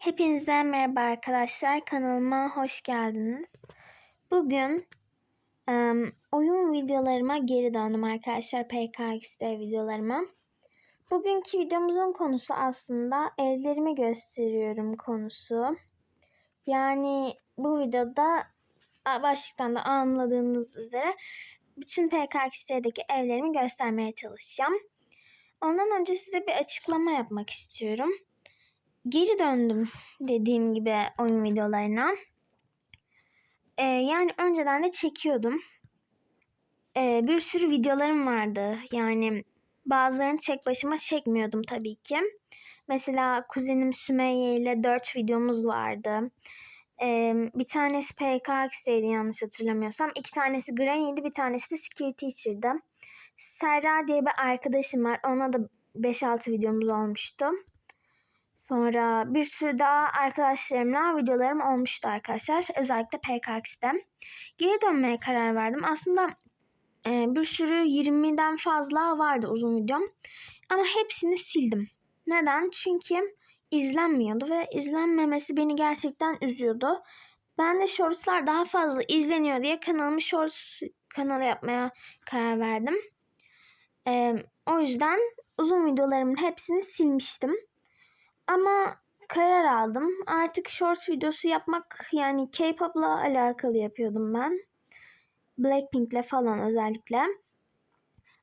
Hepinize merhaba arkadaşlar. Kanalıma hoş geldiniz. Bugün em, oyun videolarıma geri döndüm arkadaşlar. PKX'de videolarıma. Bugünkü videomuzun konusu aslında evlerimi gösteriyorum konusu. Yani bu videoda başlıktan da anladığınız üzere bütün PKX'deki evlerimi göstermeye çalışacağım. Ondan önce size bir açıklama yapmak istiyorum geri döndüm dediğim gibi oyun videolarına. Ee, yani önceden de çekiyordum. Ee, bir sürü videolarım vardı. Yani bazılarını tek başıma çekmiyordum tabii ki. Mesela kuzenim Sümeyye ile 4 videomuz vardı. Ee, bir tanesi PKX'deydi yanlış hatırlamıyorsam. İki tanesi Granny'di bir tanesi de Security Teacher'dı. Serra diye bir arkadaşım var. Ona da 5-6 videomuz olmuştu. Sonra bir sürü daha arkadaşlarımla videolarım olmuştu arkadaşlar. Özellikle PKX'de. Geri dönmeye karar verdim. Aslında e, bir sürü 20'den fazla vardı uzun videom. Ama hepsini sildim. Neden? Çünkü izlenmiyordu ve izlenmemesi beni gerçekten üzüyordu. Ben de shortslar daha fazla izleniyor diye kanalımı shorts kanalı yapmaya karar verdim. E, o yüzden uzun videolarımın hepsini silmiştim. Ama karar aldım. Artık short videosu yapmak yani K-pop'la alakalı yapıyordum ben. Blackpink'le falan özellikle.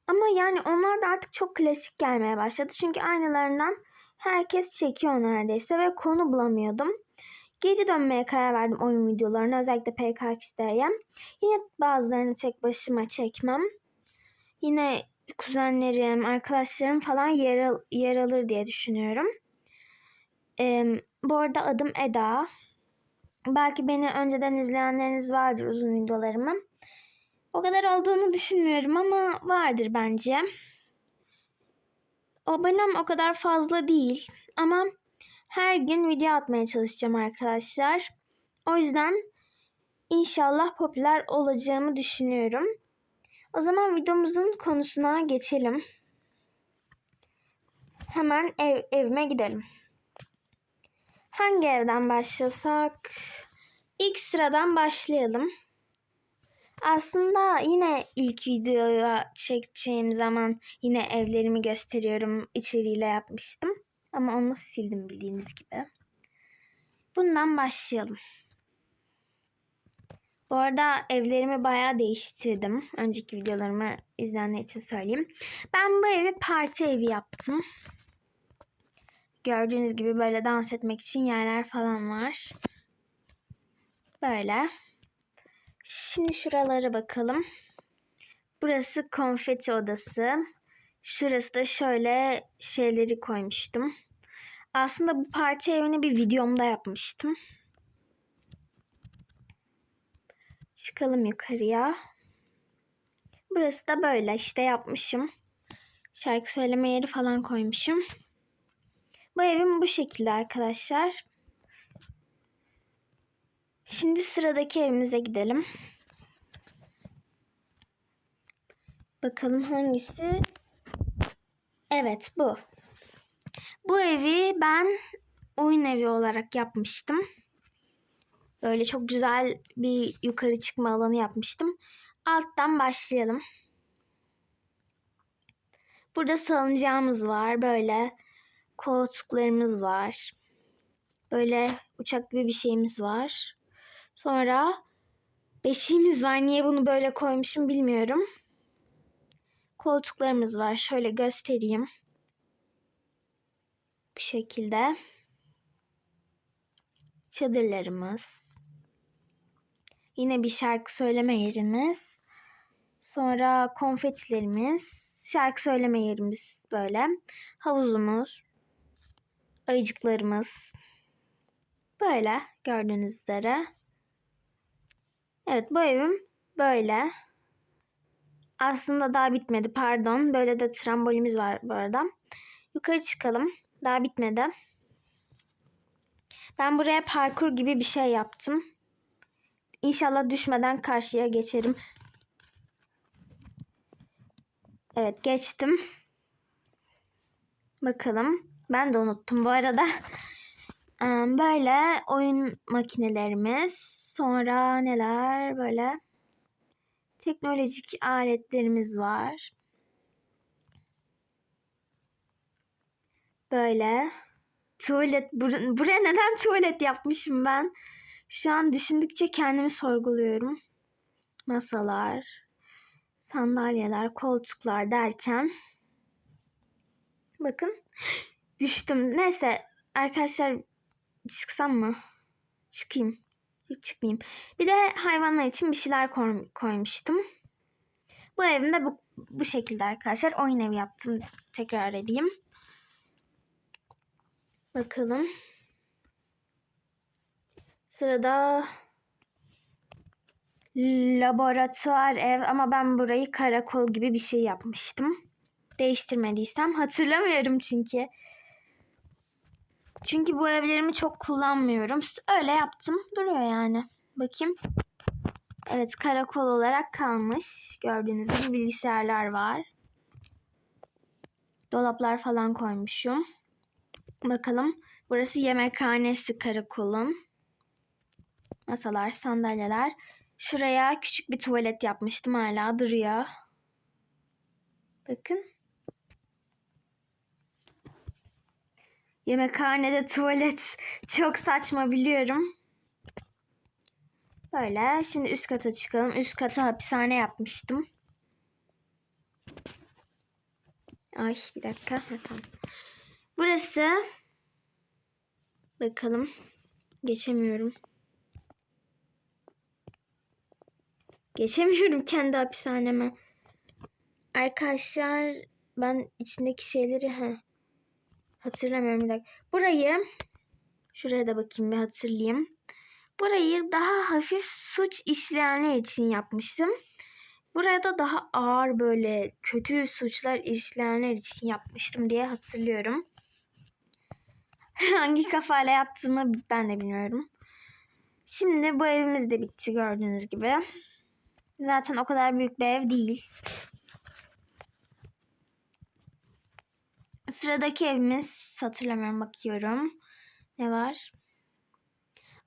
Ama yani onlar da artık çok klasik gelmeye başladı. Çünkü aynılarından herkes çekiyor neredeyse ve konu bulamıyordum. Geri dönmeye karar verdim oyun videolarını özellikle PKX'deye. Yine bazılarını tek başıma çekmem. Yine kuzenlerim, arkadaşlarım falan yer, al- yer alır diye düşünüyorum. Ee, bu arada adım Eda. Belki beni önceden izleyenleriniz vardır uzun videolarımı. O kadar olduğunu düşünmüyorum ama vardır bence. Abonem o kadar fazla değil ama her gün video atmaya çalışacağım arkadaşlar. O yüzden inşallah popüler olacağımı düşünüyorum. O zaman videomuzun konusuna geçelim. Hemen ev, evime gidelim. Hangi evden başlasak? İlk sıradan başlayalım. Aslında yine ilk videoya çekeceğim zaman yine evlerimi gösteriyorum içeriğiyle yapmıştım. Ama onu sildim bildiğiniz gibi. Bundan başlayalım. Bu arada evlerimi bayağı değiştirdim. Önceki videolarımı izleyenler için söyleyeyim. Ben bu evi parti evi yaptım. Gördüğünüz gibi böyle dans etmek için yerler falan var. Böyle. Şimdi şuralara bakalım. Burası konfeti odası. Şurası da şöyle şeyleri koymuştum. Aslında bu parti evini bir videomda yapmıştım. Çıkalım yukarıya. Burası da böyle işte yapmışım. Şarkı söyleme yeri falan koymuşum. Bu evim bu şekilde arkadaşlar. Şimdi sıradaki evimize gidelim. Bakalım hangisi? Evet bu. Bu evi ben oyun evi olarak yapmıştım. Böyle çok güzel bir yukarı çıkma alanı yapmıştım. Alttan başlayalım. Burada salıncağımız var. Böyle koltuklarımız var. Böyle uçak gibi bir şeyimiz var. Sonra beşiğimiz var. Niye bunu böyle koymuşum bilmiyorum. Koltuklarımız var. Şöyle göstereyim. Bu şekilde. Çadırlarımız. Yine bir şarkı söyleme yerimiz. Sonra konfetilerimiz. Şarkı söyleme yerimiz böyle. Havuzumuz ayıcıklarımız. Böyle gördüğünüz üzere. Evet bu evim böyle. Aslında daha bitmedi pardon. Böyle de trambolimiz var bu arada. Yukarı çıkalım. Daha bitmedi. Ben buraya parkur gibi bir şey yaptım. İnşallah düşmeden karşıya geçerim. Evet geçtim. Bakalım. Ben de unuttum bu arada. Böyle oyun makinelerimiz. Sonra neler böyle teknolojik aletlerimiz var. Böyle tuvalet bur- buraya neden tuvalet yapmışım ben? Şu an düşündükçe kendimi sorguluyorum. Masalar, sandalyeler, koltuklar derken bakın düştüm. Neyse arkadaşlar çıksam mı? Çıkayım. Hiç çıkmayayım. Bir de hayvanlar için bir şeyler koy- koymuştum. Bu evimde bu, bu şekilde arkadaşlar oyun evi yaptım. Tekrar edeyim. Bakalım. Sırada laboratuvar ev ama ben burayı karakol gibi bir şey yapmıştım. Değiştirmediysem hatırlamıyorum çünkü. Çünkü bu evlerimi çok kullanmıyorum. Öyle yaptım. Duruyor yani. Bakayım. Evet karakol olarak kalmış. Gördüğünüz gibi bilgisayarlar var. Dolaplar falan koymuşum. Bakalım. Burası yemekhanesi karakolun. Masalar, sandalyeler. Şuraya küçük bir tuvalet yapmıştım. Hala duruyor. Bakın. Yemekhanede tuvalet çok saçma biliyorum. Böyle. Şimdi üst kata çıkalım. Üst kata hapishane yapmıştım. Ay bir dakika. Ha, tamam. Burası. Bakalım. Geçemiyorum. Geçemiyorum kendi hapishaneme. Arkadaşlar ben içindeki şeyleri ha, hatırlamıyorum bir dakika. Burayı şuraya da bakayım bir hatırlayayım. Burayı daha hafif suç işleyenler için yapmıştım. Buraya da daha ağır böyle kötü suçlar işleyenler için yapmıştım diye hatırlıyorum. Hangi kafayla yaptığımı ben de bilmiyorum. Şimdi bu evimiz de bitti gördüğünüz gibi. Zaten o kadar büyük bir ev değil. Sıradaki evimiz hatırlamıyorum bakıyorum. Ne var?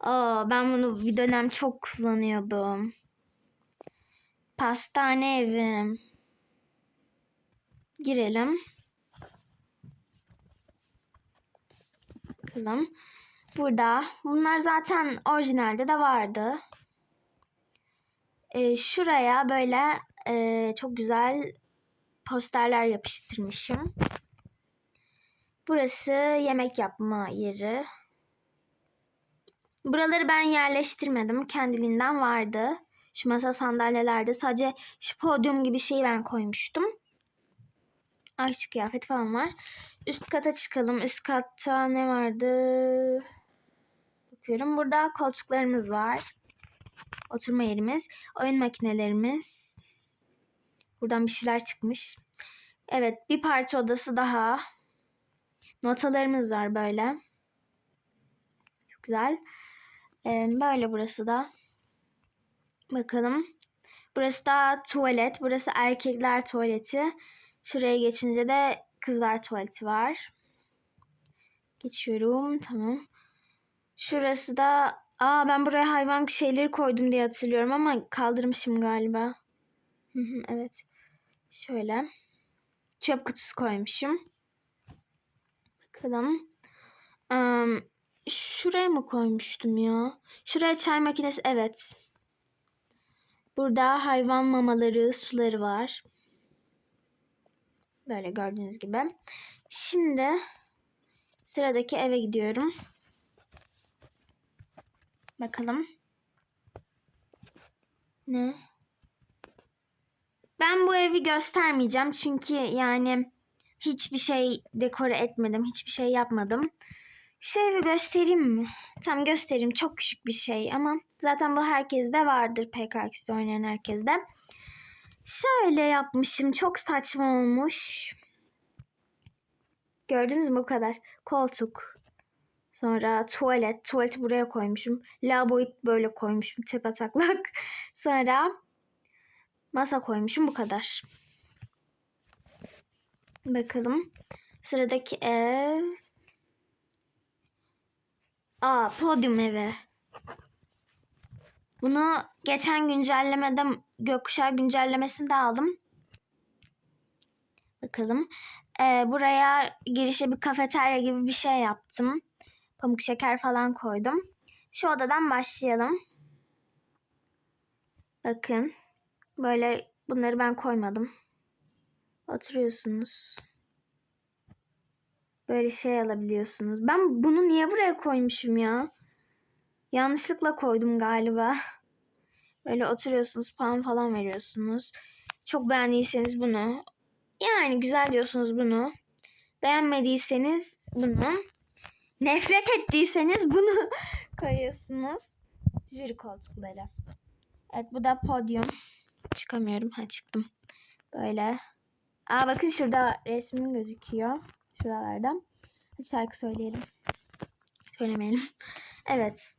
Aa, ben bunu bir dönem çok kullanıyordum. Pastane evim. Girelim. Bakalım. Burada. Bunlar zaten orijinalde de vardı. Ee, şuraya böyle e, çok güzel posterler yapıştırmışım. Burası yemek yapma yeri. Buraları ben yerleştirmedim. Kendiliğinden vardı. Şu masa sandalyelerde sadece şu podyum gibi şeyi ben koymuştum. Ayçi kıyafet falan var. Üst kata çıkalım. Üst katta ne vardı? Bakıyorum. Burada koltuklarımız var. Oturma yerimiz. Oyun makinelerimiz. Buradan bir şeyler çıkmış. Evet bir parça odası daha. Notalarımız var böyle. Çok güzel. Ee, böyle burası da. Bakalım. Burası da tuvalet. Burası erkekler tuvaleti. Şuraya geçince de kızlar tuvaleti var. Geçiyorum. Tamam. Şurası da Aa ben buraya hayvan şeyleri koydum diye hatırlıyorum ama kaldırmışım galiba. Evet. Şöyle. Çöp kutusu koymuşum. Bakalım. Am, şuraya mı koymuştum ya? Şuraya çay makinesi. Evet. Burada hayvan mamaları, suları var. Böyle gördüğünüz gibi. Şimdi sıradaki eve gidiyorum. Bakalım. Ne? Ben bu evi göstermeyeceğim çünkü yani hiçbir şey dekore etmedim, hiçbir şey yapmadım. Şu evi göstereyim mi? Tam göstereyim. Çok küçük bir şey ama zaten bu herkeste vardır PKX'de oynayan herkeste. Şöyle yapmışım. Çok saçma olmuş. Gördünüz mü bu kadar? Koltuk. Sonra tuvalet. Tuvaleti buraya koymuşum. Lavaboyu böyle koymuşum tepe taklak. Sonra masa koymuşum bu kadar. Bakalım. Sıradaki ev. Aa podyum evi. Bunu geçen güncellemede gökkuşağı güncellemesinde aldım. Bakalım. Ee, buraya girişe bir kafeterya gibi bir şey yaptım. Pamuk şeker falan koydum. Şu odadan başlayalım. Bakın. Böyle bunları ben koymadım. Oturuyorsunuz. Böyle şey alabiliyorsunuz. Ben bunu niye buraya koymuşum ya? Yanlışlıkla koydum galiba. Böyle oturuyorsunuz, puan falan veriyorsunuz. Çok beğendiyseniz bunu. Yani güzel diyorsunuz bunu. Beğenmediyseniz bunu. Nefret ettiyseniz bunu koyuyorsunuz. Jüri koltukları. Evet bu da podyum. Çıkamıyorum. Ha çıktım. Böyle. Aa bakın şurada resmim gözüküyor. Şuralardan. Hadi şarkı söyleyelim. Söylemeyelim. Evet.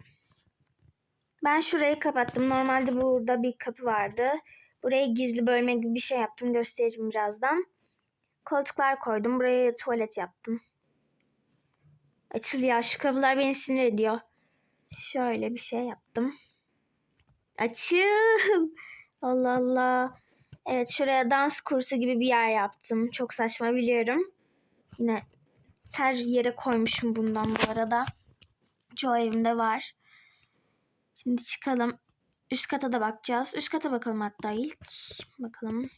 Ben şurayı kapattım. Normalde burada bir kapı vardı. Buraya gizli bölme gibi bir şey yaptım. Gösteririm birazdan. Koltuklar koydum. Buraya tuvalet yaptım. Açıl ya şu kapılar beni sinir ediyor. Şöyle bir şey yaptım. Açıl. Allah Allah. Evet şuraya dans kursu gibi bir yer yaptım. Çok saçma biliyorum. Yine her yere koymuşum bundan bu arada. Çoğu evimde var. Şimdi çıkalım. Üst kata da bakacağız. Üst kata bakalım hatta ilk. Bakalım.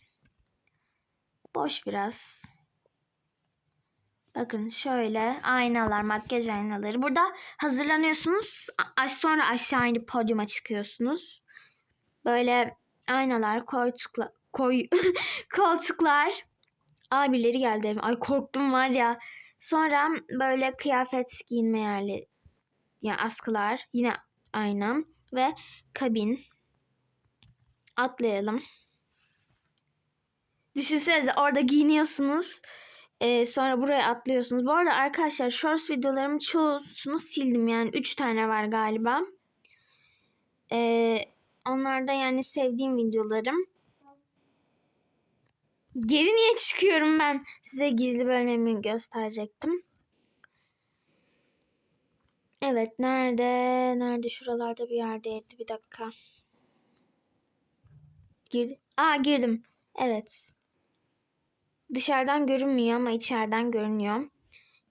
Boş biraz. Bakın şöyle aynalar, makyaj aynaları. Burada hazırlanıyorsunuz. A- sonra aşağı inip podyuma çıkıyorsunuz. Böyle aynalar, koltuklar, koy, koltuklar. Abileri geldi. evime. Ay korktum var ya. Sonra böyle kıyafet giyinme yerleri. Yani askılar. Yine aynam. Ve kabin. Atlayalım. Düşünsenize orada giyiniyorsunuz. Ee, sonra buraya atlıyorsunuz. Bu arada arkadaşlar shorts videolarımın çoğusunu sildim. Yani 3 tane var galiba. Ee, onlar da yani sevdiğim videolarım. Geri niye çıkıyorum ben? Size gizli bölmemi gösterecektim. Evet nerede? Nerede? Şuralarda bir yerdeydi. Bir dakika. Girdi. Aa girdim. Evet. Dışarıdan görünmüyor ama içeriden görünüyor.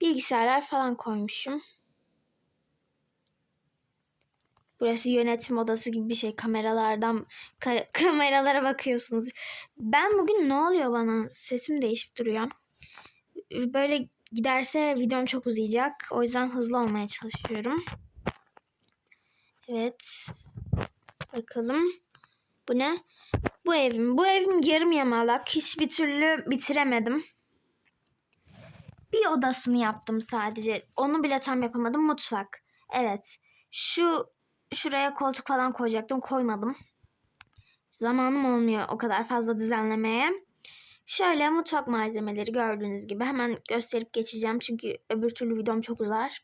Bilgisayarlar falan koymuşum. Burası yönetim odası gibi bir şey. Kameralardan ka- kameralara bakıyorsunuz. Ben bugün ne oluyor bana? Sesim değişip duruyor. Böyle giderse videom çok uzayacak. O yüzden hızlı olmaya çalışıyorum. Evet. Bakalım. Bu ne? Bu evim. Bu evim yarım yamalak. Hiçbir türlü bitiremedim. Bir odasını yaptım sadece. Onu bile tam yapamadım. Mutfak. Evet. Şu şuraya koltuk falan koyacaktım. Koymadım. Zamanım olmuyor o kadar fazla düzenlemeye. Şöyle mutfak malzemeleri gördüğünüz gibi hemen gösterip geçeceğim. Çünkü öbür türlü videom çok uzar.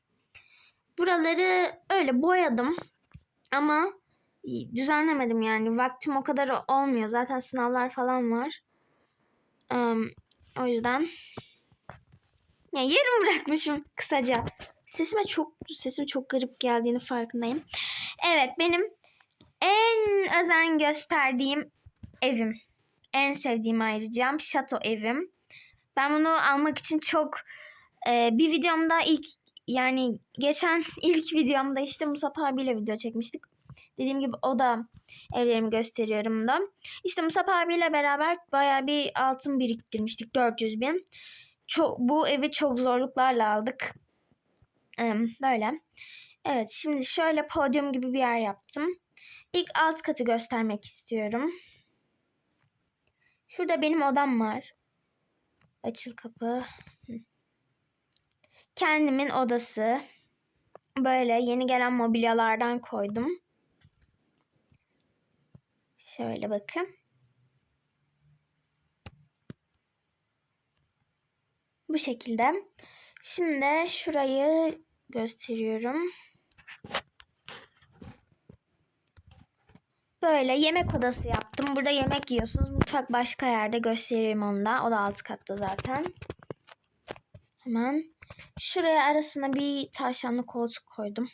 Buraları öyle boyadım. Ama düzenlemedim yani. Vaktim o kadar olmuyor. Zaten sınavlar falan var. Um, o yüzden ya yarım bırakmışım kısaca. Sesime çok sesim çok garip geldiğini farkındayım. Evet benim en özen gösterdiğim evim. En sevdiğim ayrıca şato evim. Ben bunu almak için çok e, bir videomda ilk yani geçen ilk videomda işte Musab abiyle video çekmiştik. Dediğim gibi o da evlerimi gösteriyorum da. İşte Musab abiyle beraber baya bir altın biriktirmiştik 400 bin. Çok, bu evi çok zorluklarla aldık. Ee, böyle. Evet şimdi şöyle podyum gibi bir yer yaptım. İlk alt katı göstermek istiyorum. Şurada benim odam var. Açıl kapı. Kendimin odası. Böyle yeni gelen mobilyalardan koydum. Şöyle bakın. Bu şekilde. Şimdi şurayı gösteriyorum. Böyle yemek odası yaptım. Burada yemek yiyorsunuz. Mutfak başka yerde göstereyim onu da. O da alt katta zaten. Hemen. Şuraya arasına bir tavşanlı koltuk koydum.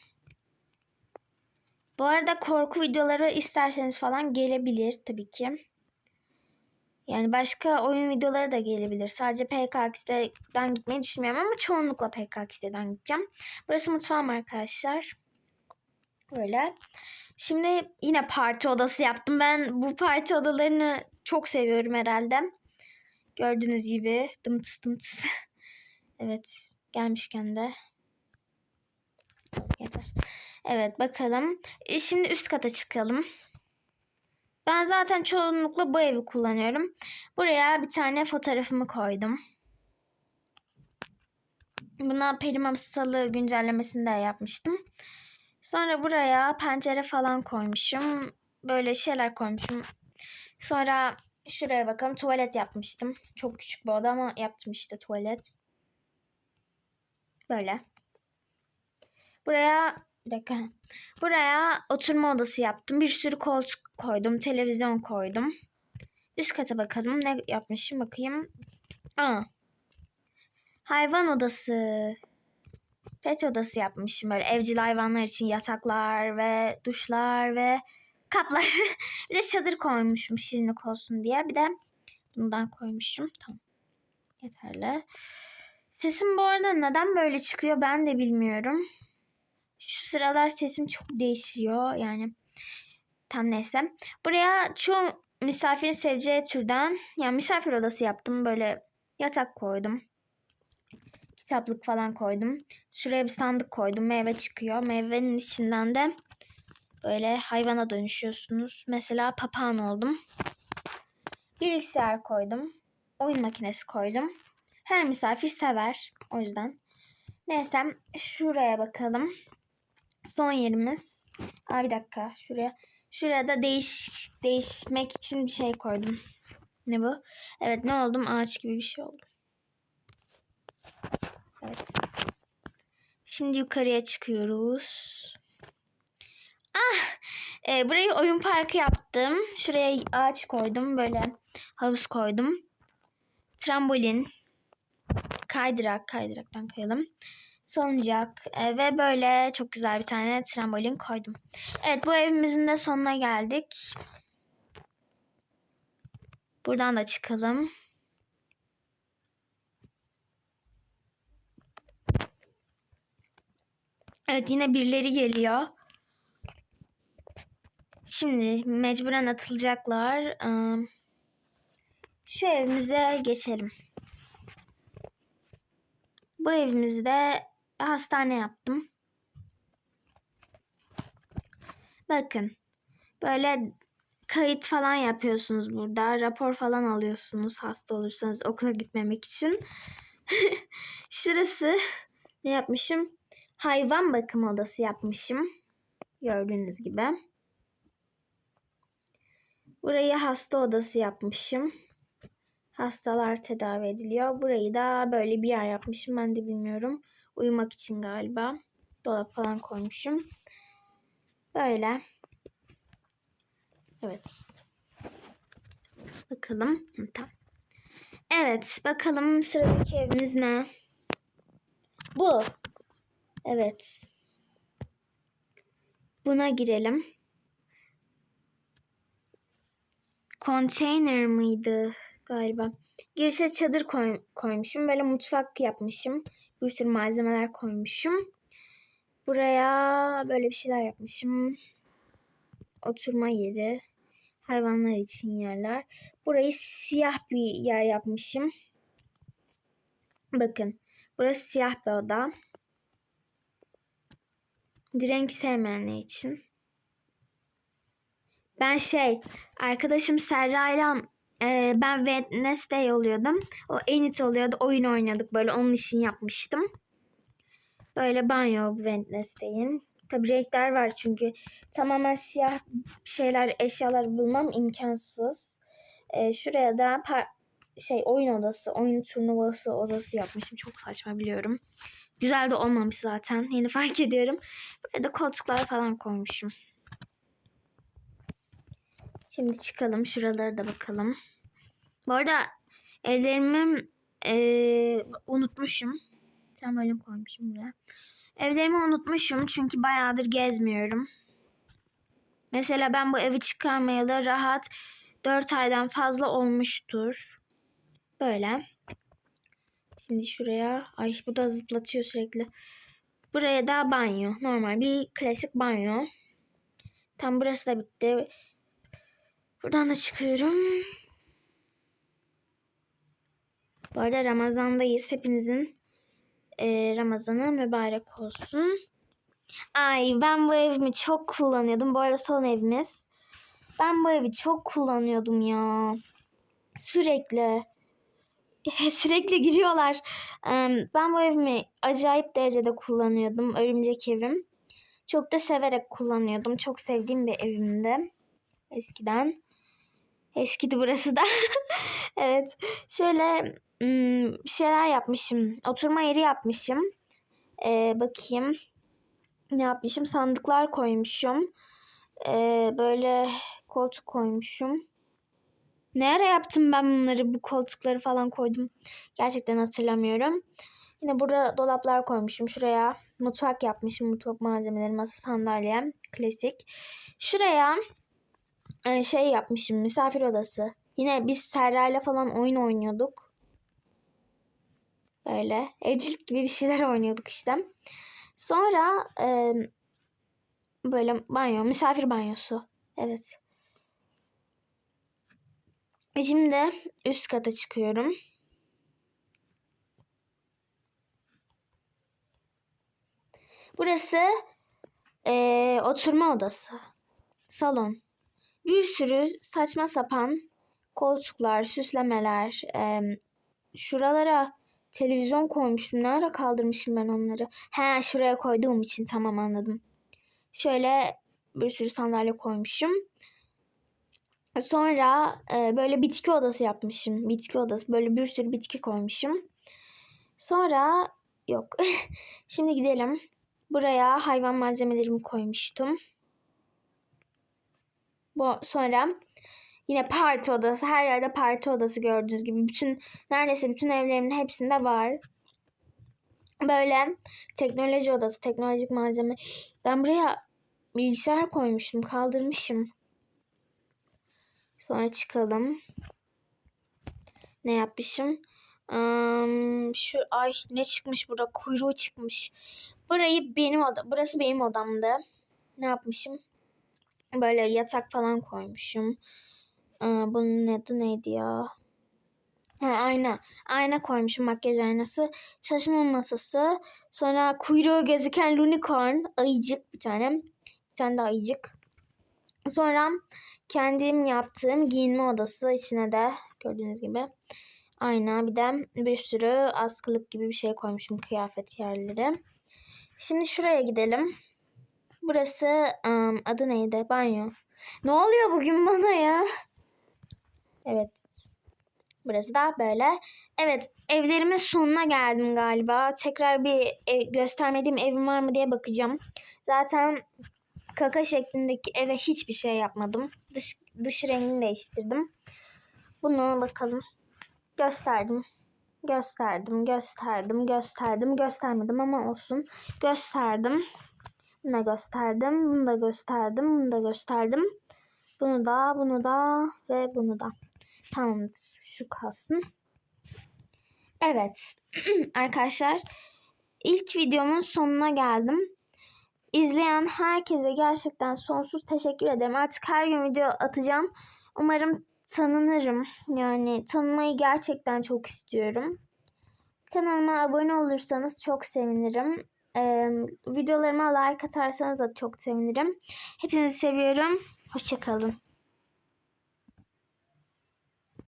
Bu arada korku videoları isterseniz falan gelebilir tabii ki. Yani başka oyun videoları da gelebilir. Sadece PKX'den gitmeyi düşünmüyorum ama çoğunlukla PKX'den gideceğim. Burası mutfağım arkadaşlar. Böyle. Şimdi yine parti odası yaptım. Ben bu parti odalarını çok seviyorum herhalde. Gördüğünüz gibi dımtıs dımtıs. evet gelmişken de. Yeter. Evet bakalım. E, şimdi üst kata çıkalım. Ben zaten çoğunlukla bu evi kullanıyorum. Buraya bir tane fotoğrafımı koydum. Buna peri masalı güncellemesinde yapmıştım. Sonra buraya pencere falan koymuşum. Böyle şeyler koymuşum. Sonra şuraya bakalım tuvalet yapmıştım. Çok küçük bir oda ama yaptım işte tuvalet. Böyle. Buraya bir dakika. Buraya oturma odası yaptım. Bir sürü koltuk koydum. Televizyon koydum. Üst kata bakalım. Ne yapmışım bakayım. Aa. Hayvan odası. Pet odası yapmışım. Böyle evcil hayvanlar için yataklar ve duşlar ve kaplar. bir de çadır koymuşum şirinlik olsun diye. Bir de bundan koymuşum. Tamam. Yeterli. Sesim bu arada neden böyle çıkıyor ben de bilmiyorum. Şu sıralar sesim çok değişiyor yani. Tam neyse. Buraya çoğu misafirin seveceği türden yani misafir odası yaptım. Böyle yatak koydum. Kitaplık falan koydum. Şuraya bir sandık koydum. Meyve çıkıyor. Meyvenin içinden de böyle hayvana dönüşüyorsunuz. Mesela papağan oldum. Bilgisayar koydum. Oyun makinesi koydum. Her misafir sever. O yüzden. Neyse şuraya bakalım. Son yerimiz. Aa, bir dakika şuraya. Şuraya da değiş, değişmek için bir şey koydum. Ne bu? Evet ne oldum? Ağaç gibi bir şey oldum. Evet. Şimdi yukarıya çıkıyoruz. Ah! E, burayı oyun parkı yaptım. Şuraya ağaç koydum. Böyle havuz koydum. Trambolin. Kaydırak. Kaydıraktan kayalım salıncak e, ve böyle çok güzel bir tane trambolin koydum. Evet bu evimizin de sonuna geldik. Buradan da çıkalım. Evet yine birileri geliyor. Şimdi mecburen atılacaklar. Şu evimize geçelim. Bu evimizde hastane yaptım. Bakın. Böyle kayıt falan yapıyorsunuz burada. Rapor falan alıyorsunuz hasta olursanız okula gitmemek için. Şurası ne yapmışım? Hayvan bakım odası yapmışım. Gördüğünüz gibi. Burayı hasta odası yapmışım. Hastalar tedavi ediliyor. Burayı da böyle bir yer yapmışım. Ben de bilmiyorum. Uyumak için galiba. Dolap falan koymuşum. Böyle. Evet. Bakalım. Hı, tamam. Evet. Bakalım sıradaki evimiz ne? Bu. Evet. Buna girelim. Container mıydı galiba? Girişe çadır koy, koymuşum. Böyle mutfak yapmışım. Bir sürü malzemeler koymuşum. Buraya böyle bir şeyler yapmışım. Oturma yeri. Hayvanlar için yerler. Burayı siyah bir yer yapmışım. Bakın. Burası siyah bir oda. Renk sevmeyenler için. Ben şey arkadaşım Serra ile e, ben Wednesday oluyordum. O Enit oluyordu. Oyun oynadık böyle onun için yapmıştım. Böyle banyo Wednesday'in. Tabi renkler var çünkü tamamen siyah şeyler eşyalar bulmam imkansız. E, şuraya da şey oyun odası, oyun turnuvası odası yapmışım. Çok saçma biliyorum. Güzel de olmamış zaten. Yeni fark ediyorum. Buraya da koltuklar falan koymuşum. Şimdi çıkalım. Şuraları da bakalım. Bu arada evlerimi e, unutmuşum. Tam öyle koymuşum buraya. Evlerimi unutmuşum çünkü bayağıdır gezmiyorum. Mesela ben bu evi çıkarmayalı rahat 4 aydan fazla olmuştur. Böyle. Şimdi şuraya. Ay bu da zıplatıyor sürekli. Buraya da banyo. Normal bir klasik banyo. Tam burası da bitti. Buradan da çıkıyorum. Bu arada Ramazan'dayız. Hepinizin e, Ramazanı mübarek olsun. Ay ben bu evimi çok kullanıyordum. Bu arada son evimiz. Ben bu evi çok kullanıyordum ya. Sürekli. Sürekli giriyorlar. Ben bu evimi acayip derecede kullanıyordum. Örümcek evim. Çok da severek kullanıyordum. Çok sevdiğim bir evimdi. Eskiden. Eskidi burası da. evet. Şöyle hmm, bir şeyler yapmışım. Oturma yeri yapmışım. Ee, bakayım. Ne yapmışım? Sandıklar koymuşum. Ee, böyle koltuk koymuşum. Ne ara yaptım ben bunları? Bu koltukları falan koydum. Gerçekten hatırlamıyorum. Yine burada dolaplar koymuşum. Şuraya mutfak yapmışım. Mutfak malzemeleri, masa, sandalye. Klasik. Şuraya e, şey yapmışım. Misafir odası. Yine biz Serra'yla falan oyun oynuyorduk. Böyle evcilik gibi bir şeyler oynuyorduk işte. Sonra e, böyle banyo, misafir banyosu. Evet. Şimdi üst kata çıkıyorum. Burası e, oturma odası. Salon. Bir sürü saçma sapan koltuklar, süslemeler. E, şuralara televizyon koymuştum. Ne ara kaldırmışım ben onları? He şuraya koyduğum için tamam anladım. Şöyle bir sürü sandalye koymuşum. Sonra e, böyle bitki odası yapmışım. Bitki odası. Böyle bir sürü bitki koymuşum. Sonra yok. Şimdi gidelim. Buraya hayvan malzemelerimi koymuştum. Bu sonra yine parti odası. Her yerde parti odası gördüğünüz gibi. Bütün neredeyse bütün evlerimin hepsinde var. Böyle teknoloji odası, teknolojik malzeme. Ben buraya bilgisayar koymuştum, kaldırmışım. Sonra çıkalım. Ne yapmışım? Am, şu ay ne çıkmış burada? Kuyruğu çıkmış. Burayı benim oda, burası benim odamdı. Ne yapmışım? Böyle yatak falan koymuşum. Aa, bunun adı neydi ya? Ha, ayna. Ayna koymuşum makyaj aynası. Çalışma masası. Sonra kuyruğu gözüken unicorn. Ayıcık bir tane. Bir tane de ayıcık. Sonra kendim yaptığım giyinme odası. içine de gördüğünüz gibi ayna. Bir de bir sürü askılık gibi bir şey koymuşum kıyafet yerleri. Şimdi şuraya gidelim. Burası ım, adı neydi? Banyo. Ne oluyor bugün bana ya? Evet. Burası da böyle. Evet evlerimin sonuna geldim galiba. Tekrar bir ev, göstermediğim evim var mı diye bakacağım. Zaten kaka şeklindeki eve hiçbir şey yapmadım. Dış, dış rengini değiştirdim. Bunu bakalım. Gösterdim. Gösterdim, gösterdim, gösterdim, göstermedim ama olsun. Gösterdim. Bunu da gösterdim, bunu da gösterdim, bunu da gösterdim. Bunu da, bunu da ve bunu da. Tamamdır. Şu kalsın. Evet. Arkadaşlar ilk videomun sonuna geldim. İzleyen herkese gerçekten sonsuz teşekkür ederim. Artık her gün video atacağım. Umarım tanınırım. Yani tanınmayı gerçekten çok istiyorum. Kanalıma abone olursanız çok sevinirim. Ee, videolarıma like atarsanız da çok sevinirim. Hepinizi seviyorum. Hoşçakalın.